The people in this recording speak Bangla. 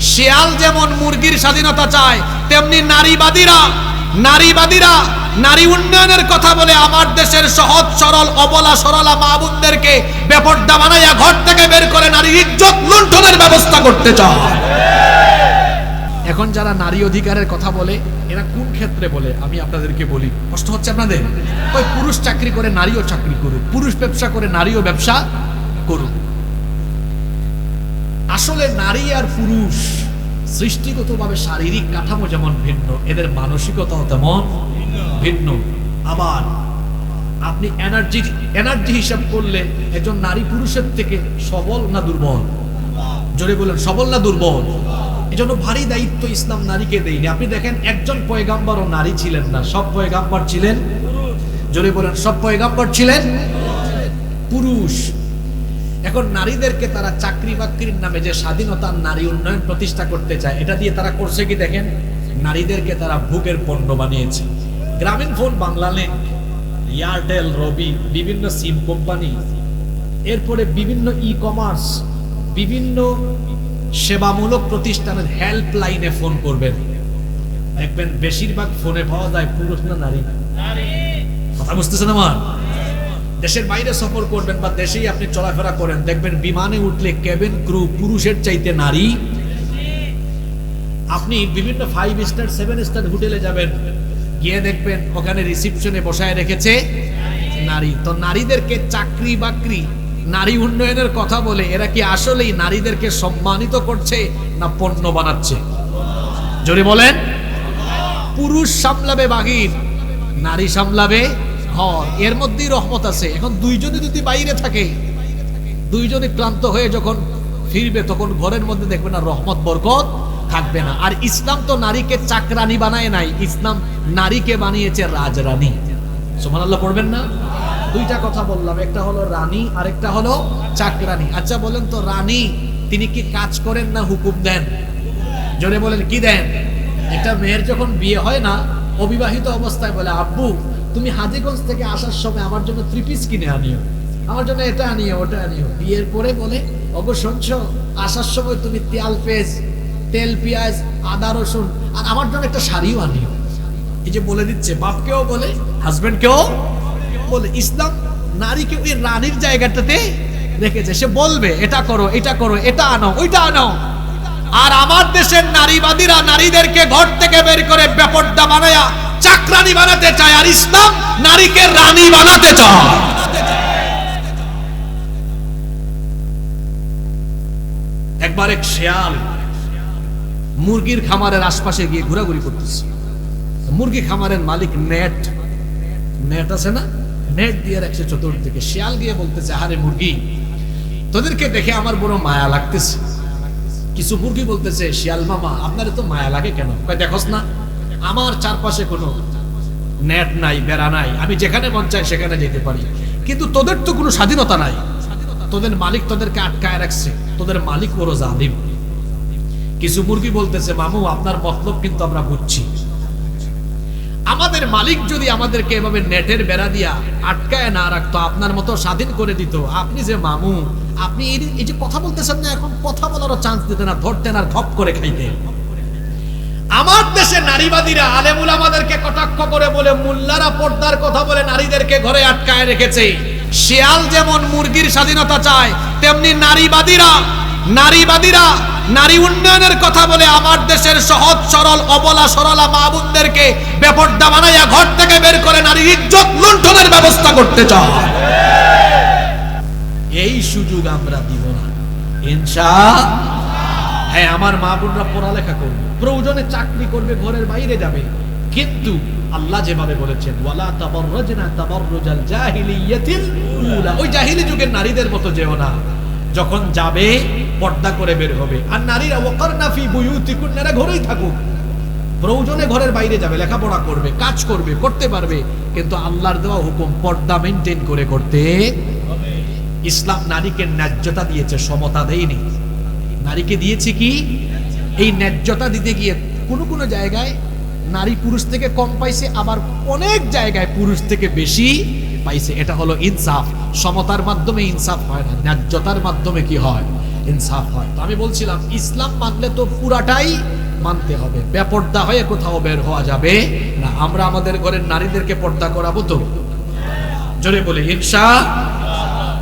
শিয়াল যেমন মুরগির স্বাধীনতা চায়, তেমনি নারীবাদীরা নারীবাদীরা নারী উন্নয়নের কথা বলে আমার দেশের সহজ, সরল, অবলা, সরলা মা বোনদেরকে বেপর্দা বানাইয়া ঘর থেকে বের করে নারীর ইজ্জত লুণ্ঠনের ব্যবস্থা করতে চায়। এখন যারা নারী অধিকারের কথা বলে, এরা কোন ক্ষেত্রে বলে? আমি আপনাদেরকে বলি, কষ্ট হচ্ছে আপনাদের? ওই পুরুষ চাকরি করে নারীও চাকরি করুক, পুরুষ ব্যবসা করে নারীও ব্যবসা করুক। আসলে নারী আর পুরুষ সৃষ্টিগতভাবে শারীরিক কাঠামো যেমন ভিন্ন, এদের মানসিকতাও তেমন ভিন্ন। আবার আপনি এনার্জি এনার্জি হিসাব করলে একজন নারী পুরুষের থেকে সবল না দুর্বল? জোরে বলেন, সবল না দুর্বল? এজন্য ভারী দায়িত্ব ইসলাম নারীকে দেয়নি। আপনি দেখেন, একজন পয়গাম্বারও নারী ছিলেন না, সব পয়গাম্বার ছিলেন? জোরে বলেন, সব পয়গাম্বার ছিলেন? পুরুষ। এখন নারীদেরকে তারা চাকরি বাকরির নামে যে স্বাধীনতার নারী উন্নয়ন প্রতিষ্ঠা করতে চায় এটা দিয়ে তারা করছে কি দেখেন? নারীদেরকে তারা ভোগের পণ্য বানিয়েছে। গ্রামীণ ফোন বাংলালিংক এয়ারটেল রবি বিভিন্ন সিম কোম্পানি এরপরে বিভিন্ন ই কমার্স বিভিন্ন সেবামূলক প্রতিষ্ঠানের হেল্পলাইনে ফোন করবেন। দেখবেন বেশিরভাগ ফোনে পাওয়া যায় পুরুষ না নারী। কথা বুঝতেছেন আমার? দেশের বাইরে সফর করবেন বা দেশেই আপনি চলাফেরা করেন, দেখবেন বিমানে উঠলে কেবিন ক্রু পুরুষের চাইতে নারী। আপনি বিভিন্ন ফাইভ স্টার সেভেন স্টার হোটেলে যাবেন, গিয়ে দেখবেন ওখানে রিসিপশনে বসায় রেখেছে নারী। তো নারীদেরকে চাকরি বাকরি, নারী উন্নয়নের কথা বলে, এরা কি আসলেই নারীদেরকে সম্মানিত করছে না পণ্য বানাচ্ছে? জোরে বলেন। পুরুষ সামলাবে বাগির নারী সামলাবে ঘর এর মধ্যেই রহমত আছে। এখন দুইজনে যদি বাইরে থাকে, দুইজনে ক্লান্ত হয়ে যখন ফিরবে, তখন ঘরের মধ্যে দেখবে না রহমত, বরকত থাকবে না। আর ইসলাম তো নারীকে চাকরানি বানায় নাই, ইসলাম নারীকে বানিয়েছে রাজরানী। সোমান আল্লাহ পড়বেন না? দুইটা কথা বললাম, একটা হলো রানী আর একটা হলো চাকরানি আচ্ছা বলেন তো, রানী, তিনি কি কাজ করেন না হুকুম দেন? জোরে বলেন, কি দেন? একটা মেয়ের যখন বিয়ে হয় না, অবিবাহিত অবস্থায় বলে, আব্বু তুমি হাজিগঞ্জ থেকে আসার সময় আমার জন্য থ্রি পিস কিনে আনিও। আমার জন্য এটা আনিও, ওটা আনিও। বিয়ের পরে বলে শুনছ? আসার সময় তুমি তেল পেঁয়াজ তেল, পেঁয়াজ, আদা, রসুন আর আমার জন্য একটা শাড়িও আনিও। এই যে বলে দিচ্ছে, বাপকেও বলে, হাজবেন্ডকেও বলে, ইসলাম নারীকে ওই রানীর জায়গাটাতে রেখেছে। সে বলবে, এটা করো এটা করো, এটা আনো ওইটা আনো আর আমার দেশের নারীবাদীরা নারীদেরকে ঘর থেকে বের করে বেপর্দা বানায়া চাকরানি বানাতে চায় আর ইসলাম নারীকে রানী বানাতে চায়। একবার এক শেয়াল মুরগির খামারের আশপাশে গিয়ে ঘোরাঘুরি করতেছে। মুরগি খামারের মালিক নেট নেট আছে না? নেট দিয়ে রাখছে চতুর্দিকে শিয়াল গিয়ে বলতেছে আরে মুরগি, তোদেরকে দেখে আমার বড় মায়া লাগতেছে। কিছু মুরগি বলতেছে, শিয়াল মামা, আপনার তো মায়া লাগে কেন? দেখোস না আমার চারপাশে কোনো নেট নাই, বেড়া নাই। আমি যেখানে মন চাই সেখানে যেতে পারি। কিন্তু তোদের তো কোনো স্বাধীনতা নাই। তোদের মালিক তোদেরকে আটকায় রাখছে। তোদের মালিক বড় জালিম। কিছু মুরগি বলতেছে, মামু, আপনার মতলব কিন্তু আমরা বুঝছি। আমাদের মালিক যদি আমাদেরকে এভাবে নেটের বেড়া দিয়া আটকায় না রাখতো, আপনার মতো স্বাধীন করে দিত। আপনি যে মামু, আপনি এই যে কথা বলতেছেন না এখন, কথা বলারও চান্স দিতেন না, ধরতেন আর খপ করে খাইতেন। আমার দেশে নারীবাদীরা আলেমুল আমাদেরকে কটাক্ষ করে বলে, মুল্লারা পর্দার কথা বলে নারীদেরকে ঘরে আটকায় রেখেছে। শিয়াল যেমন মুরগির স্বাধীনতা চায়, তেমনি নারীবাদীরা নারীবাদীরা নারী উন্নয়নের কথা বলে আমার দেশের সহজ, সরল, অবলা, সরলা মা বোনদেরকে বেপর্দা বানাইয়া ঘর থেকে বের করে নারীর ইজ্জত লুণ্ঠনের ব্যবস্থা করতে চায়। এই সুযোগ আমরা দিব না। ইনশা হ্যাঁ আমার মা বোনরা পড়ালেখা করবে, প্রয়োজনে চাকরি করবে, ঘরের বাইরে যাবে। কিন্তু আল্লাহ যেভাবে বলেছেন, ওয়ালা তাবাররাজনা তাবাররুজাল জাহিলিয়াতিল উলা। ওই জাহিলি যুগের নারীদের মতো যেও না। যখন যাবে, পর্দা করে বের হবে। আর নারীরা, ওয়াকারনা ফি বুয়ুতিকুন্নারা ঘরেই থাকুক। প্রয়োজনে ঘরের বাইরে যাবে, লেখাপড়া করবে, কাজ করবে করতে পারবে। কিন্তু আল্লাহর দেওয়া হুকুম, পর্দা মেনটেন করে করতে ইসলাম নারীকে ন্যায্যতা দিয়েছে, সমতা দেয়নি। নারীকে দিয়েছে কি? এই ন্যায্যতা দিতে গিয়ে কোনো কোনো জায়গায় নারী পুরুষ থেকে কম পাইছে, আবার অনেক জায়গায় পুরুষ থেকে বেশি পাইছে। এটা হলো ইনসাফ। সমতার মাধ্যমে ইনসাফ হয় না, ন্যায্যতার মাধ্যমে কি হয়? ইনসাফ হয়। তো আমি বলছিলাম, ইসলাম মানলে তো পুরাটাই মানতে হবে। বেপর্দা হয়ে কোথাও বের হওয়া যাবে না। আমরা আমাদের ঘরের নারীদেরকে পর্দা করাবো তো? জোরে বলি, ইনশা